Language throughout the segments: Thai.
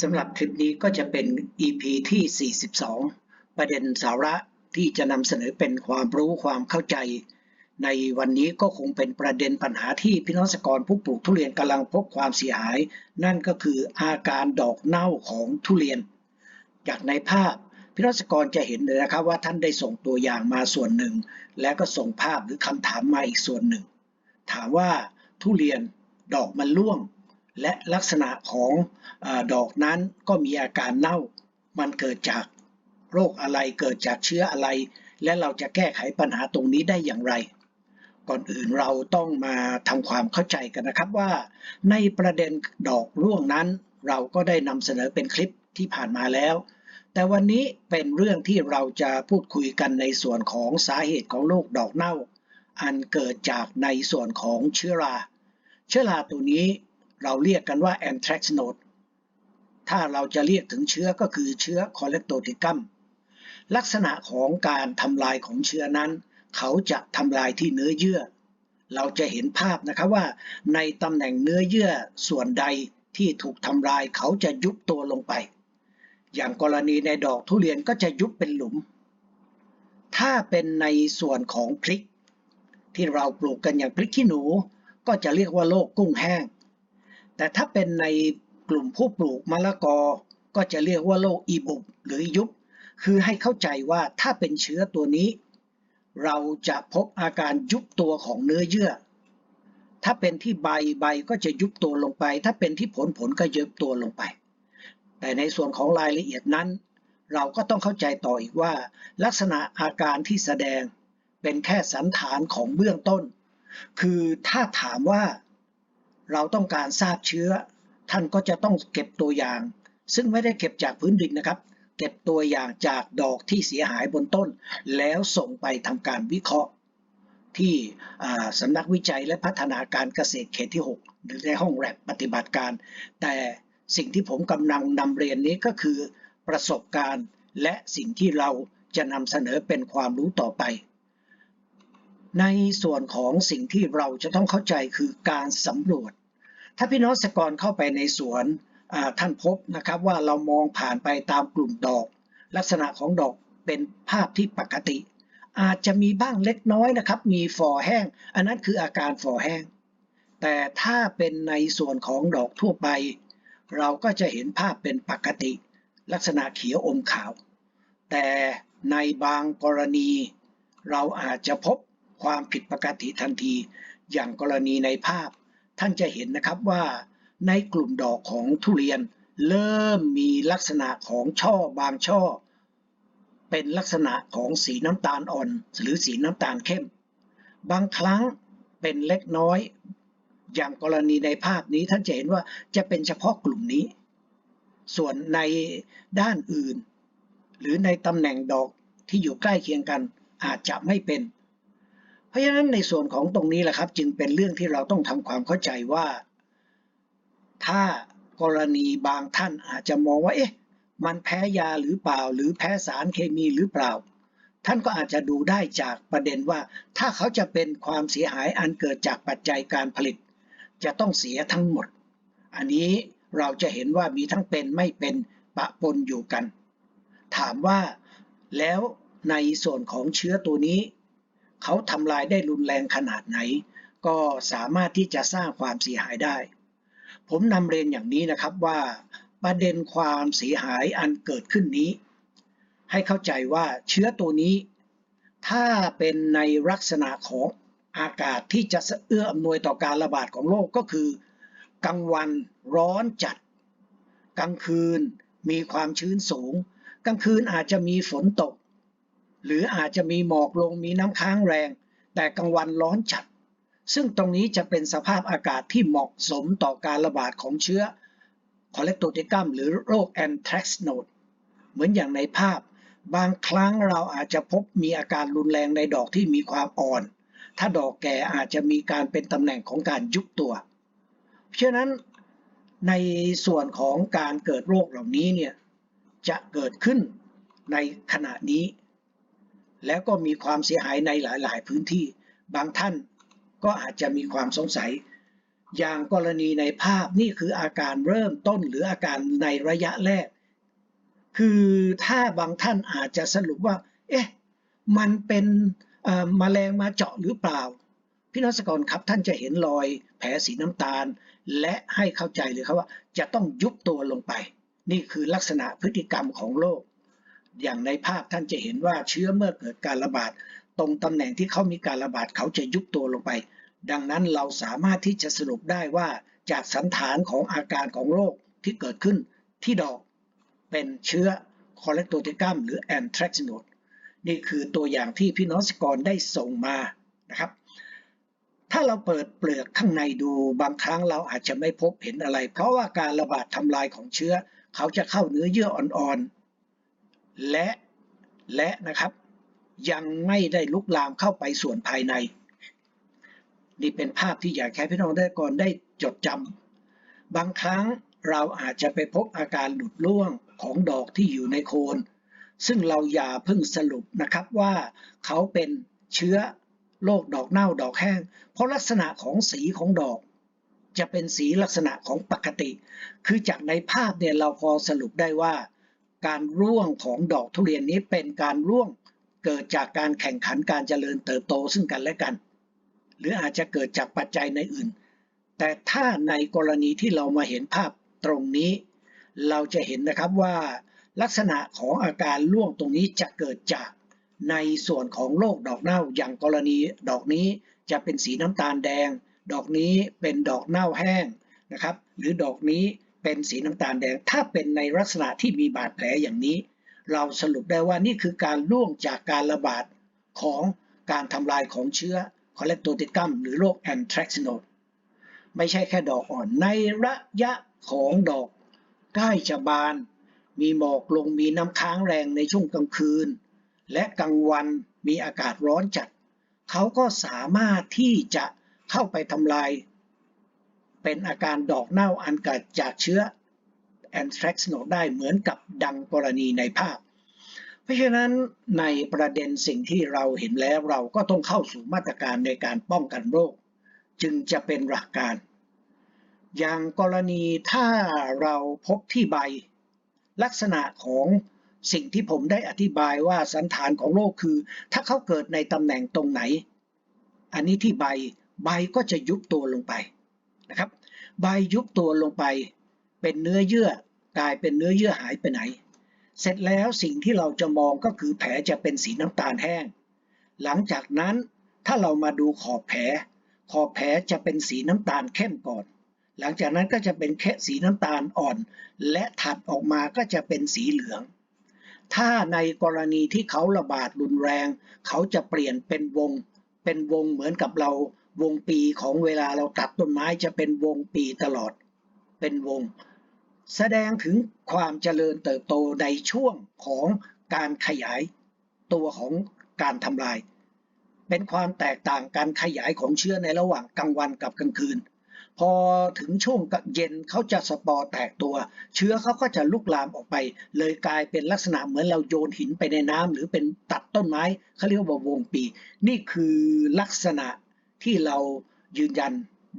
สำหรับคลิปนี้ก็จะเป็น EP ที่ 42 ประเด็นสาระที่จะนำเสนอเป็นความรู้ความเข้าใจ ในวันนี้ก็คงเป็นประเด็นปัญหาที่พี่น้องเกษตรกรผู้ปลูกทุเรียนกำลังพบความเสียหาย นั่นก็คืออาการดอกเน่าของทุเรียน จากในภาพพี่น้องเกษตรกรจะเห็นเลยนะครับว่าท่านได้ส่งตัวอย่างมาส่วนหนึ่ง และก็ส่งภาพหรือคำถามมาอีกส่วนหนึ่ง ถามว่าทุเรียนดอกมันร่วง และลักษณะของอดอกนั้นก็มีอาการเน่า มันเกิดจากโรคอะไรเกิดจากเชื้ออะไร และเราจะแก้ไขปัญหาตรงนี้ได้อย่างไร ก่อนอื่นเราต้องมาทำความเข้าใจกันนะครับว่า ในประเด็นดอกร่วงนั้น เราก็ได้นำเสนอเป็นคลิปที่ผ่านมาแล้ว แต่วันนี้เป็นเรื่องที่เราจะพูดคุยกันในส่วนของสาเหตุของโรคดอกเน่า อันเกิดจากในส่วนของเชื้อรา เชื้อราตัวนี้ เราเรียกกันว่า anthrax node ถ้าเราจะเรียกถึงเชื้อก็คือเชื้อ colectoticum ลักษณะของการทำลายของเชื้อนั้น เขาจะทำลายที่เนื้อเยื่อ เราจะเห็นภาพนะครับว่า ในตำแหน่งเนื้อเยื่อส่วนใดที่ถูกทำลายเขาจะยุบตัวลงไป อย่างกรณีในดอกทุเรียนก็จะยุบเป็นหลุม ถ้าเป็นในส่วนของพริก ที่เราปลูกกันอย่างพริกขี้หนู ก็จะเรียกว่าโรคกุ้งแห้ง แต่ถ้าเป็นในกลุ่มผู้ปลูกมะละกอ ก็จะเรียกว่าโรคอีบุบหรือยุบ คือให้เข้าใจว่าถ้าเป็นเชื้อตัวนี้ เราจะพบอาการยุบตัวของเนื้อเยื่อ ถ้าเป็นที่ใบใบก็จะยุบตัวลงไป ถ้าเป็นที่ผลผลก็ยุบตัวลงไป แต่ในส่วนของรายละเอียดนั้น เราก็ต้องเข้าใจต่ออีกว่า ลักษณะอาการที่แสดงเป็นแค่สันฐานของเบื้องต้น คือถ้าถามว่า เราต้องการทราบเชื้อ ท่านก็จะต้องเก็บตัวอย่าง ซึ่งไม่ได้เก็บจากพื้นดินนะครับ เก็บตัวอย่างจากดอกที่เสียหายบนต้น แล้วส่งไปทำการวิเคราะห์ ที่อ่าสำนักวิจัยและพัฒนาการเกษตรเขตที่ 6 หรือในห้องแลบปฏิบัติการ แต่สิ่งที่ผมกำลังนำเรียนนี้ก็คือ ประสบการณ์และสิ่งที่เราจะนำเสนอเป็นความรู้ต่อไป ในส่วนของสิ่งที่เราจะต้องเข้าใจคือการสำรวจ ถ้าพี่น้องเกรเข้าไปในสวนท่านพบนะครับว่าเรามองผ่านไปตามกลุ่มดอก ลักษณะของดอกเป็นภาพที่ปกติ อาจจะมีบ้างเล็กน้อยนะครับ มีฝ่อแห้ง อันนั้นคืออาการฝ่อแห้ง แต่ถ้าเป็นในส่วนของดอกทั่วไป เราก็จะเห็นภาพเป็นปกติ ลักษณะเขียวอมขาว แต่ในบางกรณี เราอาจจะพบ ความผิดปกติทันที อย่างกรณีในภาพ ท่านจะเห็นนะครับว่า ในกลุ่มดอกของทุเรียน เริ่มมีลักษณะของช่อบางช่อ เป็นลักษณะของสีน้ำตาลอ่อน หรือสีน้ำตาลเข้ม บางครั้งเป็นเล็กน้อย อย่างกรณีในภาพนี้ท่านจะเห็นว่าจะเป็นเฉพาะกลุ่มนี้ ส่วนในด้านอื่น หรือในตำแหน่งดอกที่อยู่ใกล้เคียงกันอาจจะไม่เป็น ราะฉะนั้นในส่วนของตรงนี้แหละครับ จึงเป็นเรื่องที่เราต้องทำความเข้าใจว่า ถ้ากรณีบางท่านอาจจะมองว่า เอ๊ะ มันแพ้ยาหรือเปล่า หรือแพ้สารเคมีหรือเปล่า ท่านก็อาจจะดูได้จากประเด็นว่า ถ้าเขาจะเป็นความเสียหายอันเกิดจากปัจจัยการผลิต จะต้องเสียทั้งหมด อันนี้เราจะเห็นว่ามีทั้งเป็นไม่เป็นปะปนอยู่กัน ถามว่าแล้วในส่วนของเชื้อตัวนี้ เขาทำลายได้รุนแรงขนาดไหน ก็สามารถที่จะสร้างความเสียหายได้ ผมนำเรียนอย่างนี้นะครับว่าประเด็นความเสียหายอันเกิดขึ้นนี้ ให้เข้าใจว่าเชื้อตัวนี้ ถ้าเป็นในลักษณะของอากาศที่จะเอื้ออำนวยต่อการระบาดของโรคก็คือกลางวันร้อนจัด กลางคืนมีความชื้นสูง กลางคืนอาจจะมีฝนตก หรืออาจจะมีหมอกลงมีน้ำค้างแรง แต่กลางวันร้อนจัด ซึ่งตรงนี้จะเป็นสภาพอากาศที่เหมาะสมต่อการระบาดของเชื้อ c o l l e c t o t i c u m หรือโรค anthrax node เหมือนอย่างในภาพ บางครั้งเราอาจจะพบมีอาการรุนแรงในดอกที่มีความอ่อน ถ้าดอกแก่อาจจะมีการเป็นตำแหน่งของการยุบตัว เพราะฉะนั้นในส่วนของการเกิดโรคเหล่านี้เนี่ยจะเกิดขึ้นในขณะนี้ แล้วก็มีความเสียหายในหลาย ๆ พื้นที่ บางท่านก็อาจจะมีความสงสัย อย่างกรณีในภาพนี่คืออาการเริ่มต้นหรืออาการในระยะแรก คือถ้าบางท่านอาจจะสรุปว่า เอ๊ะ มันเป็นมแมลงมาเจาะหรือเปล่า พี่น้องสกรครับท่านจะเห็นรอยแผลสีน้ำตาล และให้เข้าใจเลยครับว่า จะต้องยุบตัวลงไป นี่คือลักษณะพฤติกรรมของโรค อย่างในภาพท่านจะเห็นว่าเชื้อเมื่อเกิดการระบาด ตรงตำแหน่งที่เขามีการระบาดเขาจะยุบตัวลงไป ดังนั้นเราสามารถที่จะสรุปได้ว่าจากสันฐานของอาการของโรคที่เกิดขึ้นที่ดอกเป็นเชื้อคอเลกโตติกัมหรือแอนทรักซิโนดนี่คือตัวอย่างที่พี่น้องสกรได้ส่งมานะครับ ถ้าเราเปิดเปลือกข้างในดูบางครั้งเราอาจจะไม่พบเห็นอะไร เพราะว่าการระบาดทำลายของเชื้อ เขาจะเข้าเนื้อเยื่ออ่อน และและนะครับ ยังไม่ได้ลุกลามเข้าไปส่วนภายใน นี่เป็นภาพที่อยากให้พี่น้องได้ก่อนได้จดจำบางครั้งเราอาจจะไปพบอาการหลุดร่วงของดอกที่อยู่ในโคน ซึ่งเราอย่าเพิ่งสรุปนะครับว่าเขาเป็นเชื้อโรคดอกเน่าดอกแห้ง เพราะลักษณะของสีของดอก จะเป็นสีลักษณะของปกติ คือจากในภาพเนี่ยเราพอสรุปได้ว่า การร่วงของดอกทุเรียนนี้เป็นการร่วงเกิดจากการแข่งขันการเจริญเติบโตซึ่งกันและกัน หรืออาจจะเกิดจากปัจจัยในอื่น แต่ถ้าในกรณีที่เรามาเห็นภาพตรงนี้ เราจะเห็นนะครับว่าลักษณะของอาการร่วงตรงนี้จะเกิดจากในส่วนของโรคดอกเน่าอย่างกรณีดอกนี้จะเป็นสีน้ำตาลแดง ดอกนี้เป็นดอกเน่าแห้งนะครับ หรือดอกนี้ เป็นสีน้ำตาลแดง ถ้าเป็นในลักษณะที่มีบาดแผลอย่างนี้ เราสรุปได้ว่านี่คือการร่วงจากการระบาดของการทำลายของเชื้อคอเลกโตติกัมหรือโรคแอนทรักซิโนดไม่ใช่แค่ดอกอ่อนในระยะของดอกใกล้จะบาน มีหมอกลงมีน้ำค้างแรงในช่วงกลางคืน และกลางวันมีอากาศร้อนจัด เขาก็สามารถที่จะเข้าไปทำลาย เป็นอาการดอกเน่าอันเกิดจากเชื้อแอนแทรกซิโนได้เหมือนกับดังกรณีในภาพ เพราะฉะนั้นในประเด็นสิ่งที่เราเห็นแล้วเราก็ต้องเข้าสู่มาตรการในการป้องกันโรค จึงจะเป็นหลักการ อย่างกรณีถ้าเราพบที่ใบ ลักษณะของสิ่งที่ผมได้อธิบายว่าสันฐานของโรคคือ ถ้าเขาเกิดในตำแหน่งตรงไหน อันนี้ที่ใบใบก็จะยุบตัวลงไป นะครับ ใบยุบตัวลงไป เป็นเนื้อเยื่อกลายเป็นเนื้อเยื่อหายไปไหน เสร็จแล้วสิ่งที่เราจะมองก็คือแผลจะเป็นสีน้ำตาลแห้ง หลังจากนั้นถ้าเรามาดูขอบแผล ขอบแผลจะเป็นสีน้ำตาลเข้มก่อน หลังจากนั้นก็จะเป็นแค่สีน้ำตาลอ่อน และถัดออกมาก็จะเป็นสีเหลือง ถ้าในกรณีที่เขาระบาดรุนแรง เขาจะเปลี่ยนเป็นวง เป็นวงเหมือนกับเรา วงปีของเวลาเราตัดต้นไม้จะเป็นวงปีตลอดเป็นวง แสดงถึงความเจริญเติบโตในช่วงของการขยายตัวของการทำลาย เป็นความแตกต่างการขยายของเชื้อในระหว่างกลางวันกับกลางคืน พอถึงช่วงเย็นเขาจะสปอร์แตกตัว เชื้อเขาก็จะลุกลามออกไป เลยกลายเป็นลักษณะเหมือนเราโยนหินไปในน้ำหรือเป็นตัดต้นไม้เขาเรียกว่าวงปี นี่คือลักษณะ ที่เรายืนยัน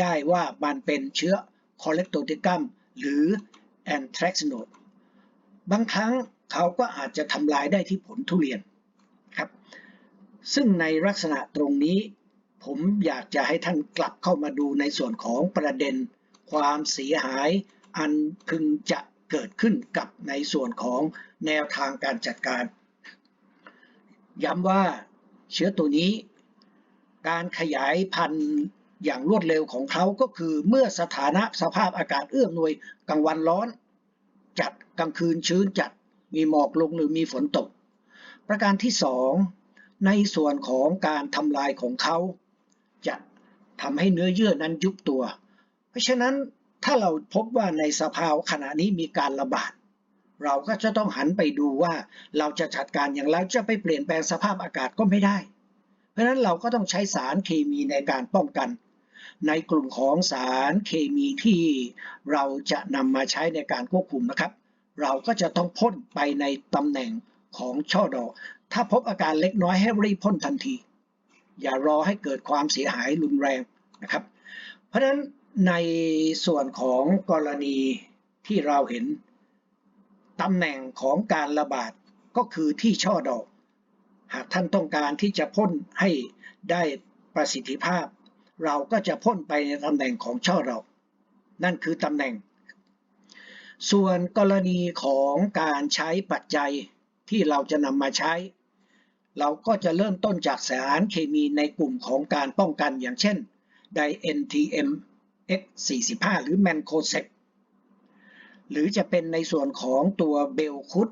ได้ว่ามันเป็นเชื้อคอเลกโตติกัมหรือแอนทรักซิโนดบางครั้งเขาก็อาจจะทำลายได้ที่ผลทุเรียนครับ ซึ่งในลักษณะตรงนี้ ผมอยากจะให้ท่านกลับเข้ามาดูในส่วนของประเด็น ความเสียหายอันพึงจะเกิดขึ้นกับในส่วนของแนวทางการจัดการ ย้ำว่าเชื้อตัวนี้ การขยายพันธุ์อย่างรวดเร็วของเขาก็คือเมื่อสถานะสภาพอากาศเอื้อมหน่วยกลางวันร้อน จัดกลางคืนชื้นจัด มีหมอกลงหรือมีฝนตก ประการที่สองในส่วนของการทำลายของเขาจะทำให้เนื้อเยื่อนั้นยุบตัว เพราะฉะนั้นถ้าเราพบว่าในสภาวะขณะนี้มีการระบาด เราก็จะต้องหันไปดูว่าเราจะจัดการอย่างไรจะไปเปลี่ยนแปลงสภาพอากาศก็ไม่ได้ เพราะฉะนั้นเราก็ต้องใช้สารเคมีในการป้องกัน ในกลุ่มของสารเคมีที่เราจะนำมาใช้ในการควบคุมนะครับ เราก็จะต้องพ่นไปในตำแหน่งของช่อดอก ถ้าพบอาการเล็กน้อยให้รีบพ่นทันที อย่ารอให้เกิดความเสียหายรุนแรงนะครับ เพราะฉะนั้นในส่วนของกรณีที่เราเห็นตำแหน่งของการระบาดก็คือที่ช่อดอก หากท่านต้องการที่จะพ่นให้ได้ประสิทธิภาพ เราก็จะพ่นไปในตำแหน่งของช่อดอกนั่นคือตำแหน่ง ส่วนกรณีของการใช้ปัจจัยที่เราจะนำมาใช้ เราก็จะเริ่มต้นจากสารเคมีในกลุ่มของการป้องกันอย่างเช่นได NTM X45 หรือ m a n c o s e p หรือจะเป็นในส่วนของตัวเบลคุด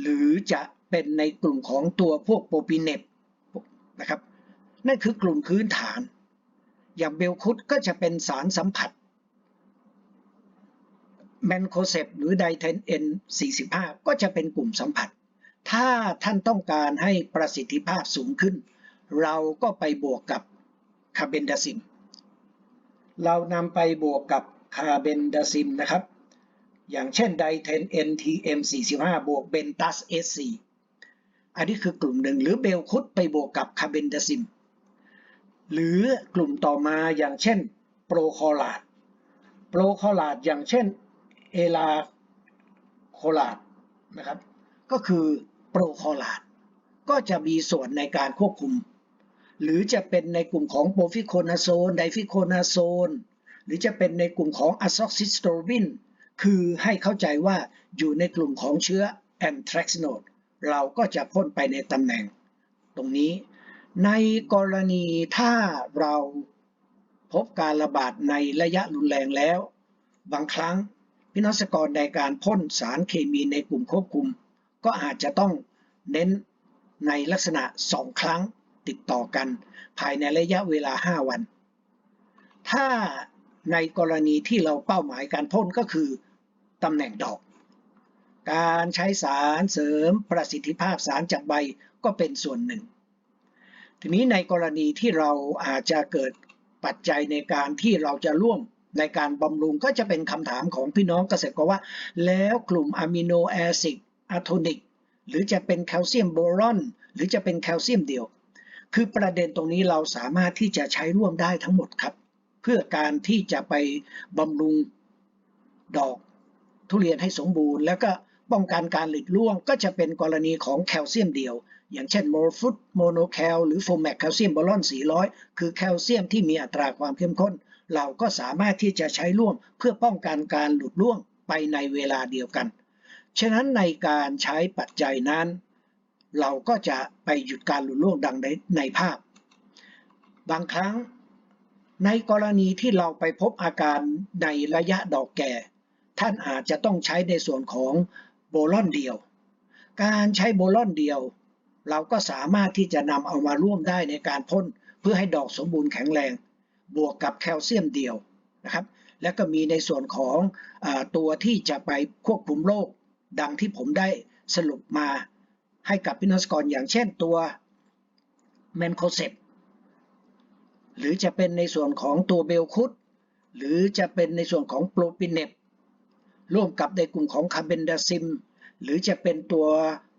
หรือจะ เป็นในกลุ่มของตัวพวกโปรปีเนตนะครับ นั่นคือกลุ่มพื้นฐาน อย่างเบลคุดก็จะเป็นสารสัมผัสแมนโคเซปหรือไดเทนเอ็น45 ก็จะเป็นกลุ่มสัมผัส ถ้าท่านต้องการให้ประสิทธิภาพสูงขึ้น เราก็ไปบวกกับคาร์เบนดาซิม เรานำไปบวกกับคาร์เบนดาซิมนะครับ อย่างเช่นไดเทน NTM 45บวกเบนตัส SC อันนี้คือกลุ่มหนึ่งหรือเบลคุดไปบวกกับคาเบนดาซิมหรือกลุ่มต่อมาอย่างเช่นโปรคอลาดโปรคอลาดอย่างเช่นเอลาโคลาดนะครับ ก็คือโปรคอลาดก็จะมีส่วนในการควบคุม หรือจะเป็นในกลุ่มของโปรฟิโคนาโซนไดฟิโคนาโซนหรือจะเป็นในกลุ่มของอะซอกซิสโตรบินคือให้เข้าใจว่าอยู่ในกลุ่มของเชื้อแอนทรักซิโนด เราก็จะพ่นไปในตำแหน่งตรงนี้ ในกรณีถ้าเราพบการระบาดในระยะรุนแรงแล้ว บางครั้งพินัสกรในการพ่นสารเคมีในกลุ่มควบคุม ก็อาจจะต้องเน้นในลักษณะ 2 ครั้งติดต่อกัน ภายในระยะเวลา 5 วัน ถ้าในกรณีที่เราเป้าหมายการพ่นก็คือตำแหน่งดอก การใช้สารเสริมประสิทธิภาพสารจากใบก็เป็นส่วนหนึ่ง ทีนี้ในกรณีที่เราอาจจะเกิดปัจจัยในการที่เราจะร่วมในการบำรุงก็จะเป็นคำถามของพี่น้องเกษตรกรว่า แล้วกลุ่มอะมิโนแอซิดอะโทนิก หรือจะเป็นแคลเซียมโบรอน หรือจะเป็นแคลเซียมเดียว คือประเด็นตรงนี้เราสามารถที่จะใช้ร่วมได้ทั้งหมดครับ เพื่อการที่จะไปบำรุงดอกทุเรียนให้สมบูรณ์ แล้วก็ ป้องกันการหลุดร่วงก็จะเป็นกรณีของแคลเซียมเดียว อย่างเช่นโมฟุตโมโนแคลหรือโฟแมกแคลเซียมบอลอน 400 คือแคลเซียมที่มีอัตราความเข้มข้น เราก็สามารถที่จะใช้ร่วมเพื่อป้องกันการหลุดร่วงไปในเวลาเดียวกัน ฉะนั้นในการใช้ปัจจัยนั้น เราก็จะไปหยุดการหลุดร่วงดังในในภาพ บางครั้งในกรณีที่เราไปพบอาการในระยะดอกแก่ ท่านอาจจะต้องใช้ในส่วนของ โบลอนเดียว การใช้โบลอนเดียว เราก็สามารถที่จะนำเอามาร่วมได้ในการพ่นเพื่อให้ดอกสมบูรณ์แข็งแรง บวกกับแคลเซียมเดียวนะครับ และก็มีในส่วนของอตัวที่จะไปควบคุมโรคดังที่ผมได้สรุปมาให้กับพี่น้องสกรอย่างเช่นตัวแมนโคเซปหรือจะเป็นในส่วนของตัวเบลคุดหรือจะเป็นในส่วนของโปรปินเนป ร่วมกับในกลุ่มของคาร์เบนดาซิม หรือจะเป็นตัว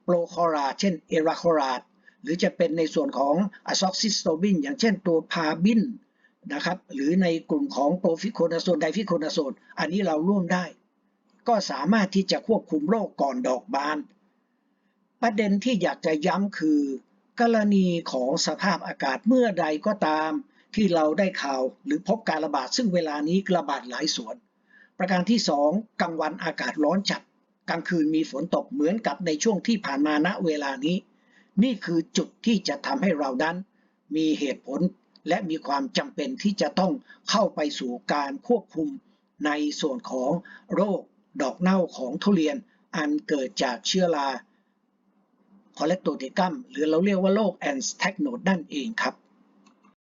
โปรคอราเช่นเอราคอราดหรือจะเป็นในส่วนของอะซอกซิสโตบินอย่างเช่นตัวพาบินนะครับหรือในกลุ่มของโปรฟิโคนาโซนไดฟิโคนาโซนอันนี้เราร่วมได้ ก็สามารถที่จะควบคุมโรคก่อนดอกบาน ประเด็นที่อยากจะย้ำคือ กรณีของสภาพอากาศเมื่อใดก็ตาม ที่เราได้ข่าวหรือพบการระบาดซึ่งเวลานี้ระบาดหลายส่วน ประการที่ 2 กลางวันอากาศร้อนจัด กลางคืนมีฝนตกเหมือนกับในช่วงที่ผ่านมาณเวลานี้ นี่คือจุดที่จะทำให้เรานั้น มีเหตุผลและมีความจำเป็นที่จะต้องเข้าไปสู่การควบคุมในส่วนของโรคดอกเน่าของทุเรียนอันเกิดจากเชื้อราคอเลสโตติกัมหรือเราเรียกว่าโรคแอนสแทกโนดนั่นเองครับ